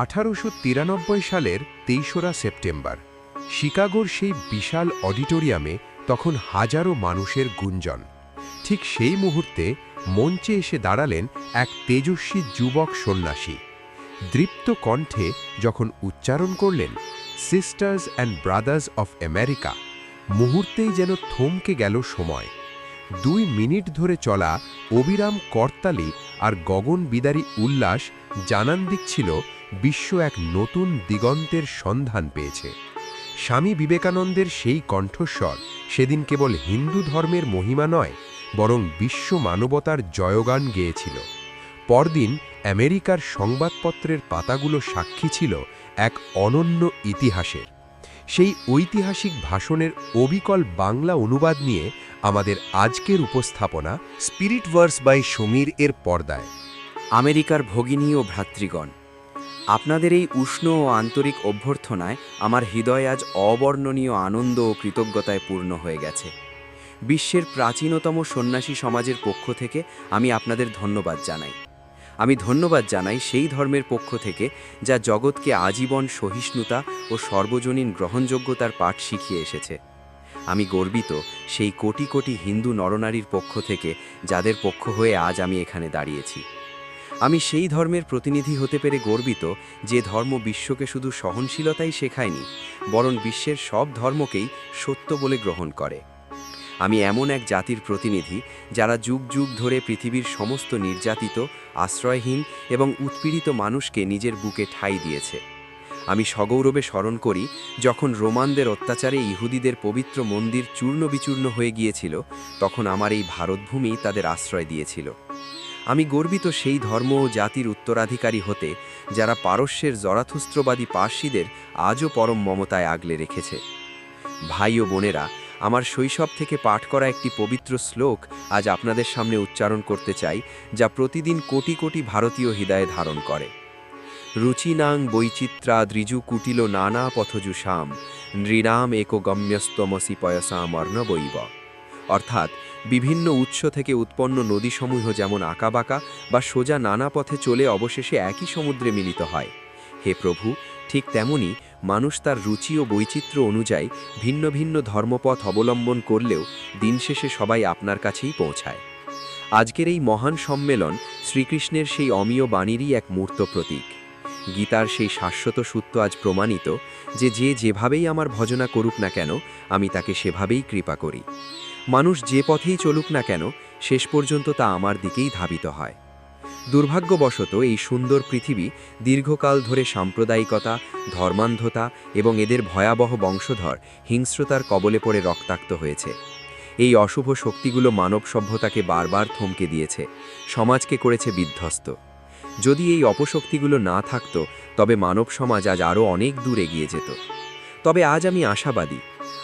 আঠারোশো তিরানব্বই সালের তেইশরা সেপ্টেম্বর, শিকাগোর সেই বিশাল অডিটোরিয়ামে তখন হাজারো মানুষের গুঞ্জন। ঠিক সেই মুহূর্তে মঞ্চে এসে দাঁড়ালেন এক তেজস্বী যুবক সন্ন্যাসী। দৃপ্ত কণ্ঠে যখন উচ্চারণ করলেন sisters and brothers of America মুহূর্তেই যেন থমকে গেল সময়। দুই মিনিট ধরে চলা অবিরাম করতালি আর গগন বিদারী উল্লাস জানান দিচ্ছিল বিশ্ব এক নতুন দিগন্তের সন্ধান পেয়েছে। স্বামী বিবেকানন্দের সেই কণ্ঠস্বর সেদিন কেবল হিন্দু ধর্মের মহিমা নয়, বরং বিশ্ব মানবতার জয়গান গেয়েছিল। পরদিন আমেরিকার সংবাদপত্রের পাতাগুলো সাক্ষী ছিল এক অনন্য ইতিহাসের সেই ঐতিহাসিক ভাষণের অবিকল বাংলা অনুবাদ নিয়ে আমাদের আজকের উপস্থাপনা স্পিরিট ভার্স বাই সমীর এর পর্দায়। আমেরিকার ভগিনী ও ভ্রাতৃগণ আপনাদের এই উষ্ণ ও আন্তরিক অভ্যর্থনায় আমার হৃদয় আজ অবর্ণনীয় আনন্দ ও কৃতজ্ঞতায় পূর্ণ হয়ে গেছে। বিশ্বের প্রাচীনতম সন্ন্যাসী সমাজের পক্ষ থেকে আমি আপনাদের ধন্যবাদ জানাই। আমি ধন্যবাদ জানাই সেই ধর্মের পক্ষ থেকে যা জগৎকে আজীবন সহিষ্ণুতা ও সর্বজনীন গ্রহণযোগ্যতার পাঠ শিখিয়ে এসেছে। আমি গর্বিত সেই কোটি কোটি হিন্দু নরনারীর পক্ষ থেকে যাদের পক্ষ হয়ে আজ আমি এখানে দাঁড়িয়েছি। আমি সেই ধর্মের প্রতিনিধি হতে পেরে গর্বিত যে ধর্ম বিশ্বকে শুধু সহনশীলতাই শেখায়নি, বরং বিশ্বের সব ধর্মকেই সত্য বলে গ্রহণ করে। আমি এমন এক জাতির প্রতিনিধি যারা যুগ যুগ ধরে পৃথিবীর সমস্ত নির্যাতিত, আশ্রয়হীন এবং উৎপীড়িত মানুষকে নিজের বুকে ঠাঁই দিয়েছে। আমি সগৌরবে স্মরণ করি, যখন রোমানদের অত্যাচারে ইহুদিদের পবিত্র মন্দির চূর্ণ বিচূর্ণ হয়ে গিয়েছিল, তখন আমার এই ভারতভূমি তাদের আশ্রয় দিয়েছিল। আমি গর্বিত সেই ধর্ম ও জাতির উত্তরাধিকারী হতে, যারা পারস্যের জরাথুস্ত্রবাদী পার্সিদের আজও পরম মমতায় আগলে রেখেছে। ভাই ও বোনেরা, আমার শৈশব থেকে পাঠ করা একটি পবিত্র শ্লোক আজ আপনাদের সামনে উচ্চারণ করতে চাই, যা প্রতিদিন কোটি কোটি ভারতীয় হৃদয়ে ধারণ করে। রুচিনাং বৈচিত্রা দ্রিজু কুটিল নানা পথজুষাম নৃণাম একগম্যস্তমসি পয়সাম অর্ণবৈব। অর্থাৎ বিভিন্ন উৎস থেকে উৎপন্ন নদীসমূহ যেমন আঁকাবাঁকা বা সোজা নানা পথে চলে অবশেষে একই সমুদ্রে মিলিত হয়। হে প্রভু, ঠিক তেমনি মানুষ তার রুচি ও বৈচিত্র্য অনুযায়ী ভিন্ন ভিন্ন ধর্মপথ অবলম্বন করলেও দিন শেষে সবাই আপনার কাছেই পৌঁছায়। আজকের এই মহান সম্মেলন শ্রীকৃষ্ণের সেই অমীয় বাণীরই এক মূর্ত প্রতীক। গীতার সেই শাশ্বত সূত্র আজ প্রমাণিত যে যে যেভাবেই আমার ভজনা করুক না কেন, আমি তাকে সেভাবেই কৃপা করি। মানুষ যে পথেই চলুক না কেন, শেষ পর্যন্ত তা আমার দিকেই ধাবিত হয়। দুর্ভাগ্যবশত এই সুন্দর পৃথিবী দীর্ঘকাল ধরে সাম্প্রদায়িকতা, ধর্মান্ধতা এবং এদের ভয়াবহ বংশধর হিংস্রতার কবলে পড়ে রক্তাক্ত হয়েছে। এই অশুভ শক্তিগুলো মানব সভ্যতাকে বারবার থমকে দিয়েছে, সমাজকে করেছে বিধ্বস্ত। যদি এই অপশক্তিগুলো না থাকত, তবে মানব সমাজ আজ আরও অনেক দূর এগিয়ে যেত। তবে আজ আমি আশাবাদী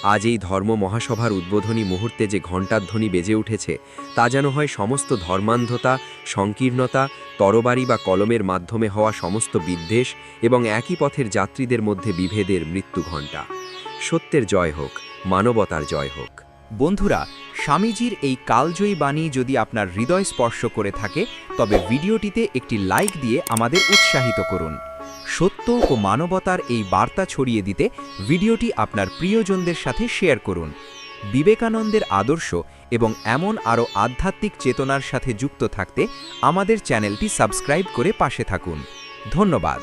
আজ এই ধর্ম মহাসভার উদ্বোধনী মুহূর্তে যে ঘণ্টাধ্বনি বেজে উঠেছে, তা যেন হয় সমস্ত ধর্মান্ধতা, সংকীর্ণতা, তরবারি বা কলমের মাধ্যমে হওয়া সমস্ত বিদ্বেষ এবং একই পথের যাত্রীদের মধ্যে বিভেদের মৃত্যু ঘণ্টা। সত্যের জয় হোক, মানবতার জয় হোক। বন্ধুরা, স্বামীজির এই কালজয়ী বাণী যদি আপনার হৃদয় স্পর্শ করে থাকে, তবে ভিডিওটিতে একটি লাইক দিয়ে আমাদের উৎসাহিত করুন। সত্য ও মানবতার এই বার্তা ছড়িয়ে দিতে ভিডিওটি আপনার প্রিয়জনদের সাথে শেয়ার করুন। বিবেকানন্দের আদর্শ এবং এমন আরও আধ্যাত্মিক চেতনার সাথে যুক্ত থাকতে আমাদের চ্যানেলটি সাবস্ক্রাইব করে পাশে থাকুন। ধন্যবাদ।